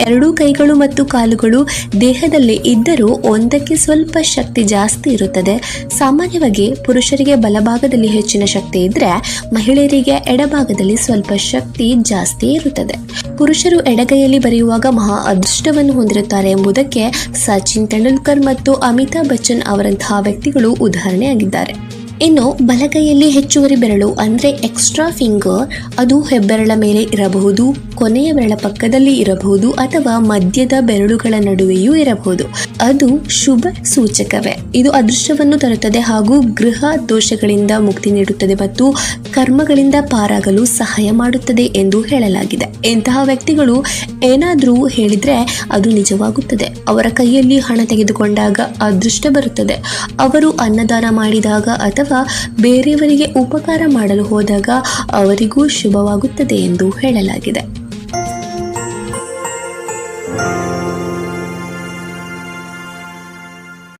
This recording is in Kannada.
ಎರಡೂ ಕೈಗಳು ಮತ್ತು ಕಾಲುಗಳು ದೇಹದಲ್ಲಿ ಇದ್ದರೂ ಒಂದಕ್ಕೆ ಸ್ವಲ್ಪ ಶಕ್ತಿ ಜಾಸ್ತಿ ಇರುತ್ತದೆ. ಸಾಮಾನ್ಯವಾಗಿ ಪುರುಷರಿಗೆ ಬಲಭಾಗದಲ್ಲಿ ಹೆಚ್ಚಿನ ಶಕ್ತಿ ಇದ್ರೆ ಮಹಿಳೆಯರಿಗೆ ಎಡಭಾಗದಲ್ಲಿ ಸ್ವಲ್ಪ ಶಕ್ತಿ ಜಾಸ್ತಿ ಇರುತ್ತದೆ. ಪುರುಷರು ಎಡಗೈಯಲ್ಲಿ ಬರೆಯುವಾಗ ಮಹಾ ಅದೃಷ್ಟವನ್ನು ಹೊಂದಿರುತ್ತಾರೆ ಎಂಬುದಕ್ಕೆ ಸಚಿನ್ ತೆಂಡೂಲ್ಕರ್ ಮತ್ತು ಅಮಿತಾಬ್ ಬಚ್ಚನ್ ಅವರಂತಹ ವ್ಯಕ್ತಿಗಳು ಉದಾಹರಣೆಯಾಗಿದ್ದಾರೆ. ಇನ್ನು ಬಲಗೈಯಲ್ಲಿ ಹೆಚ್ಚುವರಿ ಬೆರಳು ಅಂದರೆ ಎಕ್ಸ್ಟ್ರಾ ಫಿಂಗರ್ ಅದು ಹೆಬ್ಬೆರಳ ಮೇಲೆ ಇರಬಹುದು, ಕೊನೆಯ ಬೆರಳ ಪಕ್ಕದಲ್ಲಿ ಇರಬಹುದು ಅಥವಾ ಮಧ್ಯದ ಬೆರಳುಗಳ ನಡುವೆಯೂ ಇರಬಹುದು. ಅದು ಶುಭ ಸೂಚಕವೇ. ಇದು ಅದೃಷ್ಟವನ್ನು ತರುತ್ತದೆ ಹಾಗೂ ಗೃಹ ದೋಷಗಳಿಂದ ಮುಕ್ತಿ ನೀಡುತ್ತದೆ ಮತ್ತು ಕರ್ಮಗಳಿಂದ ಪಾರಾಗಲು ಸಹಾಯ ಮಾಡುತ್ತದೆ ಎಂದು ಹೇಳಲಾಗಿದೆ. ಇಂತಹ ವ್ಯಕ್ತಿಗಳು ಏನಾದರೂ ಹೇಳಿದ್ರೆ ಅದು ನಿಜವಾಗುತ್ತದೆ. ಅವರ ಕೈಯಲ್ಲಿ ಹಣ ತೆಗೆದುಕೊಂಡಾಗ ಅದೃಷ್ಟ ಬರುತ್ತದೆ. ಅವರು ಅನ್ನದಾನ ಮಾಡಿದಾಗ ಬೇರೆಯವರಿಗೆ ಉಪಕಾರ ಮಾಡಲು ಹೋದಾಗ ಅವರಿಗೂ ಶುಭವಾಗುತ್ತದೆ ಎಂದು ಹೇಳಲಾಗಿದೆ.